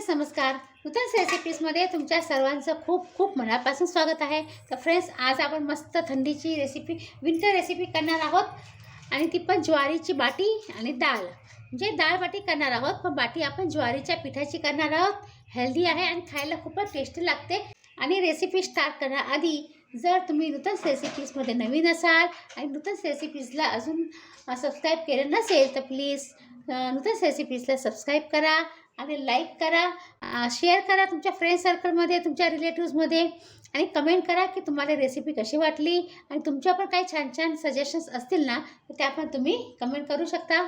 Friends नमस्कार. नूतन रेसिपीजमध्ये तुमच्या सर्वांचं खूप खूप मनापासून स्वागत आहे. तर फ्रेंड्स आज आपण मस्त थंडीची रेसिपी विंटर रेसिपी करणार आहोत. आणि ती पण ज्वारीची बाटी आणि डाळ. म्हणजे डाळ बाटी करणार आहोत पण बाटी आपण ज्वारीच्या पिठाची करणार आहोत. हेल्दी आहे आणि खायला खूपच टेस्टी लागते. आणि रेसिपी स्टार्ट करण्याआधी जर तुम्ही नूतन रेसिपीजमध्ये नवीन असाल आणि नूतन रेसिपीजला अजून सबस्क्राईब केलं नसेल तर प्लीज नूतन रेसिपीजला सबस्क्राईब करा. आणि लाईक करा शेअर करा तुमच्या फ्रेंड सर्कलमध्ये तुमच्या रिलेटिव्समध्ये आणि कमेंट करा की तुम्हाला रेसिपी कशी वाटली आणि तुमच्या पण काही छान छान सजेशन्स असतील ना तर त्या पण तुम्ही कमेंट करू शकता.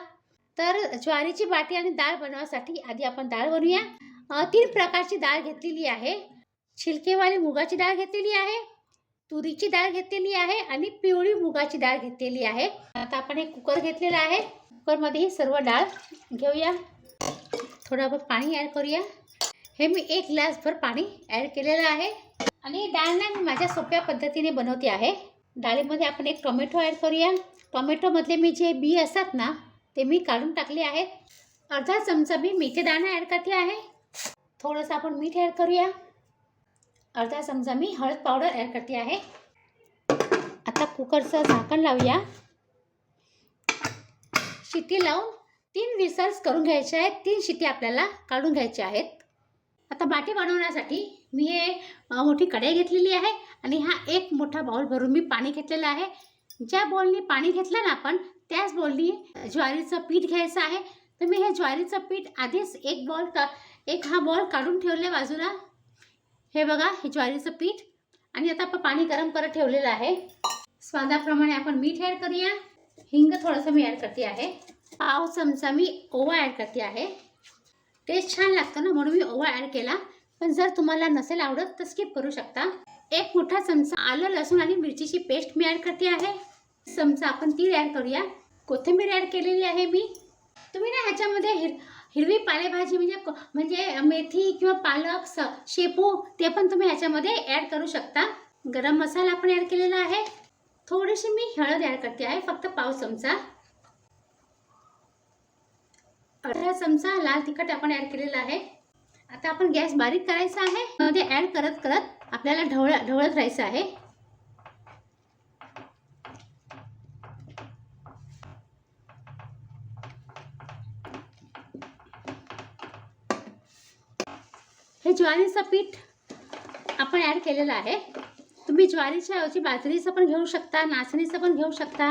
तर ज्वारीची बाटी आणि डाळ बनवासाठी आधी आपण डाळ बनवूया. तीन प्रकारची डाळ घेतलेली आहे. छिलकेवाली मुगाची डाळ घेतलेली आहे तुरीची डाळ घेतलेली आहे आणि पिवळी मुगाची डाळ घेतलेली आहे. आता आपण एक कुकर घेतलेला आहे. कुकरमध्ये ही सर्व डाळ घेऊया. थोडं आपण पाणी ॲड करूया. हे मी एक ग्लासभर पाणी ॲड केलेलं आहे. आणि डाळ ना मी माझ्या सोप्या पद्धतीने बनवते आहे. डाळीमध्ये आपण एक टोमॅटो ॲड करूया. टोमॅटोमधले मी जे बी असतात ना ते मी काढून टाकले आहेत. अर्धा चमचा मी मेथे दाणा ॲड करते आहे. थोडंसं आपण मीठ ॲड करूया. अर्धा चमचा मी हळद पावडर ॲड करते आहे. आता कुकरचं झाकण लावूया. शिट्टी लावून तीन विसर्स करून घ्यायचे आहेत. तीन शिती आपल्याला काढून घ्यायच्या आहेत. आता बाटी बनवण्यासाठी मी हे मोठी कढई घेतलेली आहे आणि हा एक मोठा बाऊल भरून मी पाणी घेतलेलं आहे. ज्या बॉलनी पाणी घेतलं ना आपण त्याच बॉलनी ज्वारीचं पीठ घ्यायचं आहे. तर मी हे ज्वारीचं पीठ आधीच एक बॉल का एक हा बॉल काढून ठेवले बाजूला. हे बघा हे ज्वारीचं पीठ. आणि आता आपण पाणी गरम करत ठेवलेलं आहे. स्वादाप्रमाणे आपण मीठ ॲड करूया. हिंग थोडंसं मी ॲड करते आहे. पाव चमचा मी ओवा ॲड करते आहे. टेस्ट छान लागतं ना म्हणून मी ओवा ॲड केला. पण जर तुम्हाला नसेल आवडत तर स्किप करू शकता. एक मोठा चमचा आलं लसूण आणि मिरचीची पेस्ट मी ॲड करते आहे. चमचा आपण ती ॲड करूया. कोथिंबीर ॲड केलेली आहे मी. तुम्ही ना ह्याच्यामध्ये हिर हिरवी पालेभाजी म्हणजे म्हणजे मेथी किंवा पालक स शेपू ते पण तुम्ही ह्याच्यामध्ये ॲड करू शकता. गरम मसाला पण ॲड केलेला आहे. थोडीशी मी हळद ॲड करते आहे फक्त पाव चमचा. अर्धा चमचा लाल तिखट आपण ॲड केलेला आहे. आता आपण गॅस बारीक करायचा आहे. मध्ये ॲड करत करत आपल्याला ढवळ ढवळत राहायचं आहे. हे ज्वारीचं पीठ आपण ॲड केलेलं आहे. तुम्ही ज्वारीच्या ऐवजी बाजरीचं पण घेऊ शकता नाचणीचं पण घेऊ शकता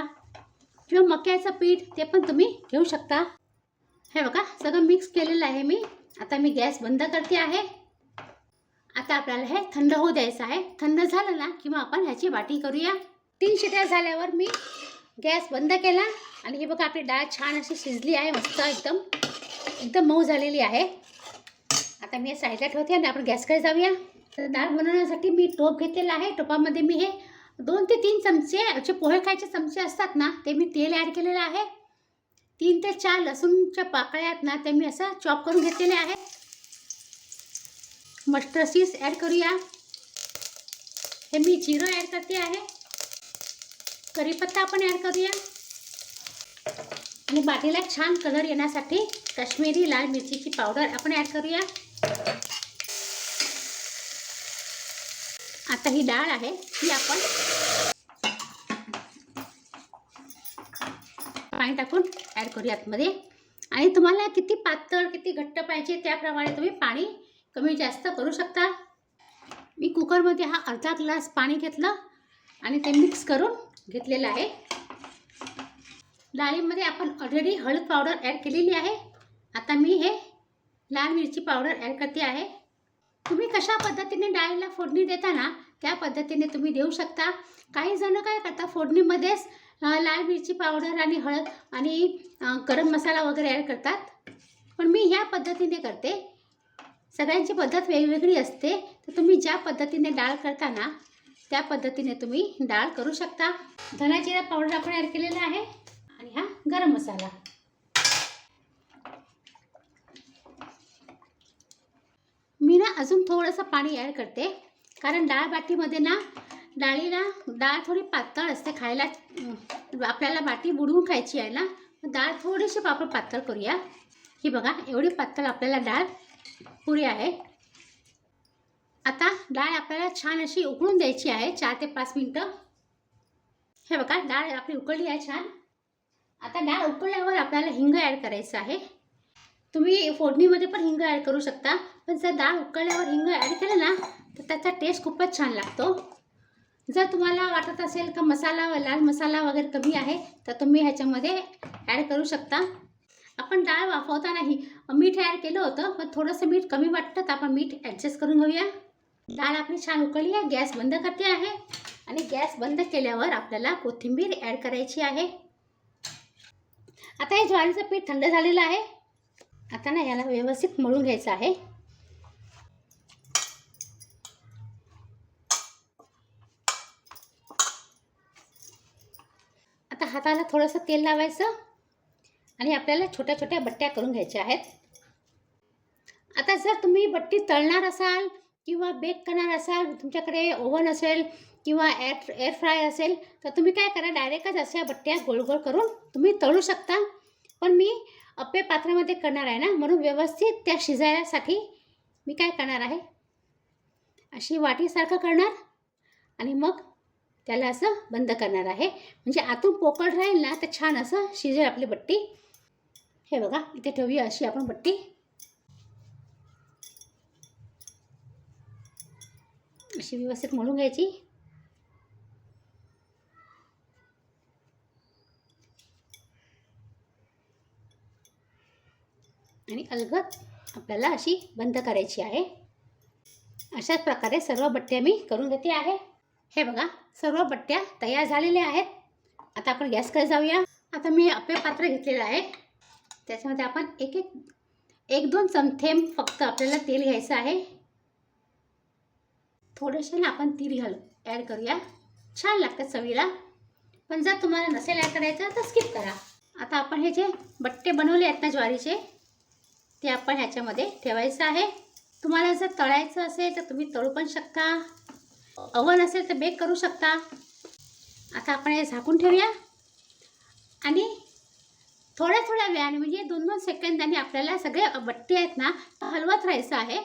किंवा मक्याचं पीठ ते पण तुम्ही घेऊ शकता. हे बघा सगळं मिक्स केलेलं आहे मी. आता मी गॅस बंद करते आहे. आता आपल्याला हे थंड होऊ द्यायचं आहे. थंड झालं ना की मग आपण ह्याची वाटी करूया. तीन शिट्या झाल्यावर मी गॅस बंद केला. आणि हे बघा आपली डाळ छान अशी शिजली आहे मस्त एकदम. एकदम मऊ झालेली आहे. आता मी साईडला ठेवते आणि आपण गॅसकडे जाऊया. तर डाळ बनवण्यासाठी मी टोप घेतलेला आहे. टोपामध्ये मी हे दोन ते तीन चमचे जे पोहे खायचे चमचे असतात ना ते मी तेल ॲड केलेलं आहे. तीन ते चार लसूणच्या पाकळ्या आहेत ना ते मी असं चॉप करून घेतलेले आहे मस्टर्ड सीड्स ॲड करूया. हे मी जिरं ॲड करते आहे. कढीपत्ता आपण ॲड करूया. आणि बाटीला छान कलर येण्यासाठी काश्मीरी लाल मिरचीची पावडर आपण ॲड करूया. आता ही डाळ आहे ती आपण पाणी टाकून ॲड करूया आतमध्ये आणि तुम्हाला किती पातळ किती घट्ट पाहिजे त्याप्रमाणे तुम्ही पाणी कमी जास्त करू शकता. मी कुकरमध्ये हा अर्धा ग्लास पाणी घेतलं आणि ते मिक्स करून घेतलेलं आहे. डाळीमध्ये आपण ऑलरेडी हळद पावडर ॲड केलेली आहे. आता मी हे लाल मिरची पावडर ॲड करते आहे. तुम्ही कशा पद्धतीने डाळीला फोडणी देता ना त्या पद्धतीने तुम्ही देऊ शकता. काही जण काय करता फोडणीमध्येच लाल मिरची पावडर आणि हळद आणि गरम मसाला वगैरे ॲड करतात. पण मी ह्या पद्धतीने करते. सगळ्यांची पद्धत वेगवेगळी असते. तर तुम्ही ज्या पद्धतीने डाळ करता ना त्या पद्धतीने तुम्ही डाळ करू शकता. धना जिरा पावडर आपण ॲड केलेला आहे आणि हा गरम मसाला. मी ना अजून थोडंसं पाणी ॲड करते. कारण डाळ बाटीमध्ये ना डाळीला डाळ थोडी पातळ असते खायला. आपल्याला बाटी बुडवून खायची आहे ना डाळ थोडीशी आपण पातळ करूया. ही बघा एवढी पातळ आपल्याला डाळ पुरी आहे. आता डाळ आपल्याला छान अशी उकळून द्यायची आहे चार ते पाच मिनटं. हे बघा डाळ आपली उकळली आहे छान. आता डाळ उकळल्यावर आपल्याला हिंग ॲड करायचं आहे. तुम्ही फोडणीमध्ये पण हिंग ॲड करू शकता पण जर डाळ उकळल्यावर हिंग ॲड केलं ना तर त्याचा टेस्ट खूपच छान लागतो. जर तुम्हाला वाटत असेल का मसाला लाल मसाला वगैरे कमी आहे तर तुम्ही ह्याच्यामध्ये ॲड करू शकता. आपण डाळ वाफवतानाही मीठ ॲड केलं होतं पण थोडंसं मीठ कमी वाटतं तर आपण मीठ ॲडजस्ट करून घेऊया. डाळ आपली छान उकळली आहे गॅस बंद करते आहे. आणि गॅस बंद केल्यावर आपल्याला कोथिंबीर ॲड करायची आहे. आता हे ज्वारीचं पीठ थंड झालेलं आहे. आता ना याला व्यवस्थित मळून घ्यायचं आहे आता हाताला थोडंसं तेल लावायचं आणि आपल्याला छोट्या छोट्या बट्ट्या करून घ्यायच्या आहेत. आता जर तुम्ही बट्टी तळणार असाल किंवा बेक करणार असाल तुमच्याकडे ओव्हन असेल किंवा एअर एअर फ्राय असेल तर तुम्ही काय करा डायरेक्टच अशा बट्ट्या गोल गोल करून तुम्ही तळू शकता. पण मी अप्पे पात्रामध्ये करणार आहे ना म्हणून व्यवस्थित त्या शिजायसाठी मी काय करणार आहे? अशी वाटीसारखं करणार आणि मग त्याला असं बंद करणार आहे. म्हणजे आतून पोकळ राहील ना तर छान असं शिजेल आपली बट्टी. हे बघा इथे ठेवूया अशी आपण बट्टी. अशी व्यवस्थित मळून घ्यायची. आणि अलगद आपल्याला अशी बंद करायची आहे. अशाच प्रकारे सर्व बट्ट्या मी करून घेते आहे. हे बघा सर्व बट्ट्या तयार झालेल्या आहेत. आता आपण गॅसकडे जाऊया. आता मी अप्पे पात्र घेतलेलं आहे. त्याच्यामध्ये आपण एक एक एक दोन चमथेंब फक्त आपल्याला तेल घ्यायचं आहे. थोडेसे ना आपण तीळ घालू ॲड करूया. छान लागतं चवीला. पण जर तुम्हाला नसेल ॲड करायचं तर स्किप करा. आता आपण हे जे बट्टे बनवले आहेत ना ज्वारीचे ते आपण ह्याच्यामध्ये ठेवायचं आहे. तुम्हाला जर तळायचं असेल तर तुम्ही तळू पण शकता. अवन असेल तर बेक करू शकता. आता आपण हे झाकून ठेवूया. आणि थोड्या थोड्या वेळाने म्हणजे दोन दोन सेकंदाने आपल्याला सगळे बट्टे आहेत ना हलवत राहायचं आहे.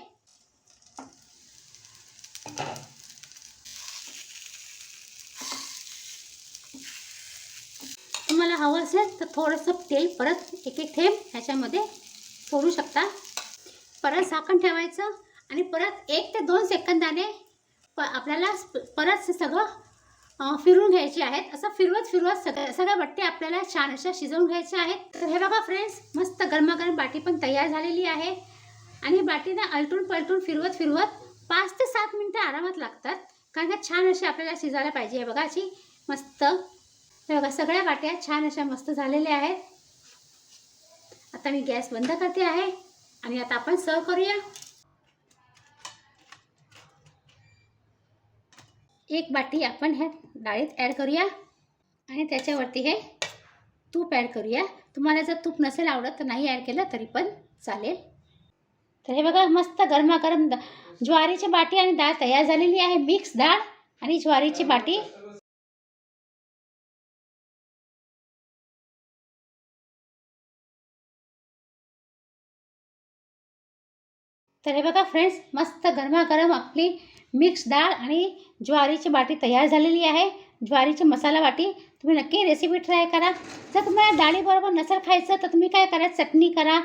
तुम्हाला हवं असेल तर थोडंसं तेल परत एक एक थेंब ह्याच्यामध्ये सोडू शकता. परत झाकण ठेवायचं आणि परत एक ते दोन सेकंदाने प आपल्याला परत सगळं फिरून घ्यायचे आहेत. असं फिरवत फिरवत सगळ्या सगळ्या बट्टे आपल्याला छान अशा शिजवून घ्यायच्या आहेत. तर हे बघा फ्रेंड्स मस्त गरमागरम बाटी पण तयार झालेली आहे. आणि बाटीने अलटून पलटून फिरवत फिरवत पाच ते सात मिनटं आरामात लागतात. कारण का छान अशी आपल्याला शिजायला पाहिजे हे बघा अशी मस्त. हे बघा सगळ्या बाट्या छान अशा मस्त झालेल्या आहेत. आता मी गॅस बंद करते आहे. आणि आता आपण सर्व करूया. एक बाटी आपण ह्या डाळीत ॲड करूया. आणि त्याच्यावरती हे तूप ॲड करूया. तुम्हाला जर तूप नसेल आवडत तर नाही ॲड केलं तरी पण चालेल. तर हे बघा मस्त गरमागरम द ज्वारीची बाटी आणि डाळ तयार झालेली आहे. मिक्स डाळ आणि ज्वारीची बाटी. तर हे बघा फ्रेंड्स मस्त गरमागरम आपली मिक्स डाळ आणि ज्वारीची बाटी तयार झालेली आहे. ज्वारीची मसाला बाटी तुम्ही नक्की रेसिपी ट्राय करा. जर तुम्हाला डाळीबरोबर नसेल खायचं तर तुम्ही काय करा चटणी करा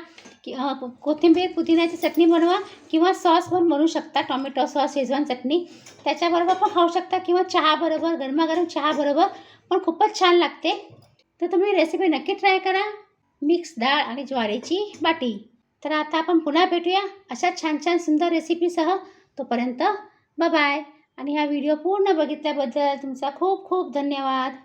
की कोथिंबीर पुदिन्याची चटणी बनवा किंवा सॉस पण बनवू शकता. टॉमॅटो सॉस शेजवान चटणी. त्याच्याबरोबर पण खाऊ शकता किंवा चहाबरोबर गरमागरम चहाबरोबर पण खूपच छान लागते. तर तुम्ही रेसिपी नक्की ट्राय करा. मिक्स डाळ आणि ज्वारीची बाटी. तर आता आपण पुन्हा भेटूया अशा छान छान सुंदर रेसिपीसह तोपर्यंत बाय आणि हा व्हिडिओ पूर्ण बघितल्याबद्दल तुमचा खूप खूप धन्यवाद.